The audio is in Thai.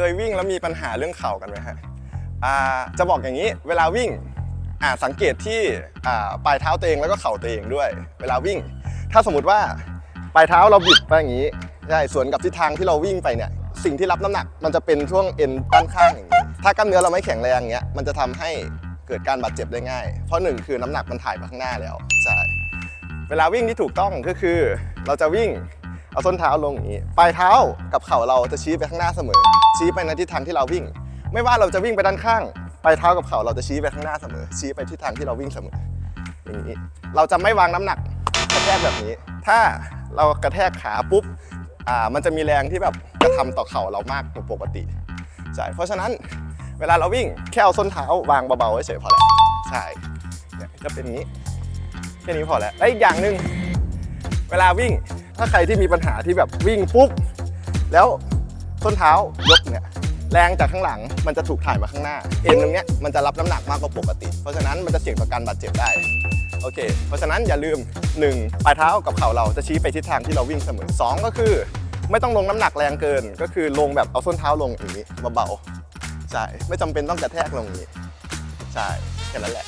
เคยวิ่งแล้วมีปัญหาเรื่องเข่ากันไหมฮะจะบอกอย่างนี้เวลาวิ่งอ่าสังเกตที่ปลายเท้าตัวเองแล้วก็เข่าตัวเองด้วย เวลาวิ่ง ถ้าสมมติว่าปลายเท้าเราบิดไปอย่างนี้ใช่สวนกับทิศทางที่เราวิ่งไปเนี่ยสิ่งที่รับน้ำหนักมันจะเป็นช่วงเอ็นด้านข้างอย่างนี้ถ้ากล้ามเนื้อเราไม่แข็งแรงเงี้ยมันจะทำให้เกิดการบาดเจ็บได้ง่าย เพราะหนึ่งคือน้ำหนักมันถ่ายมาข้างหน้าแล้วใช่เวลาวิ่งที่ถูกต้องก็คือ เราจะวิ่ง เอาส้นเท้าลงอย่างนี้ ปลายเท้ากับเข่าเราจะชี้ไปข้างหน้าเสมอ ชี้ไปในทิศทางที่เราวิ่ง ไม่ว่าเราจะวิ่งไปด้านข้าง ปลายเท้ากับเข่าเราจะชี้ไปข้างหน้าเสมอ ชี้ไปทิศทางที่เราวิ่งเสมอ อย่างนี้ เราจะไม่วางน้ำหนักกระแทกแบบนี้ ถ้าเรากระแทกขาปุ๊บ อ่า มันจะมีแรงที่แบบกระทำต่อเข่าเรามากกว่าปกติ ใช่ เพราะฉะนั้นเวลาเราวิ่งแค่เอาส้นเท้าวางเบาๆเฉยๆพอแล้ว ใช่จะเป็นอย่างนี้ แค่นี้พอแล้ว และอีกอย่างหนึ่งเวลาวิ่ง ถ้าใครที่มีปัญหาที่แบบวิ่งปุ๊บ แล้วส้นเท้ายกเนี่ยแรงจากข้างหลังมันจะถูกถ่ายมาข้างหน้า เอ็นตรงเนี้ยมันจะรับน้ำหนักมากกว่าปกติ เพราะฉะนั้นมันจะเสี่ยงต่อการบาดเจ็บได้โอเค เพราะฉะนั้นอย่าลืม 1. ปลายเท้ากับเข่าเราจะชี้ไปทิศทางที่เราวิ่งเสมอ 2 ก็คือ ไม่ต้องลงน้ำหนักแรงเกิน ก็คือลงแบบเอาส้นเท้าลงอย่างนี้เบาๆใช่ไม่จำเป็นต้องกระแทกลงอย่างนี้ใช่แค่นั้นแหละ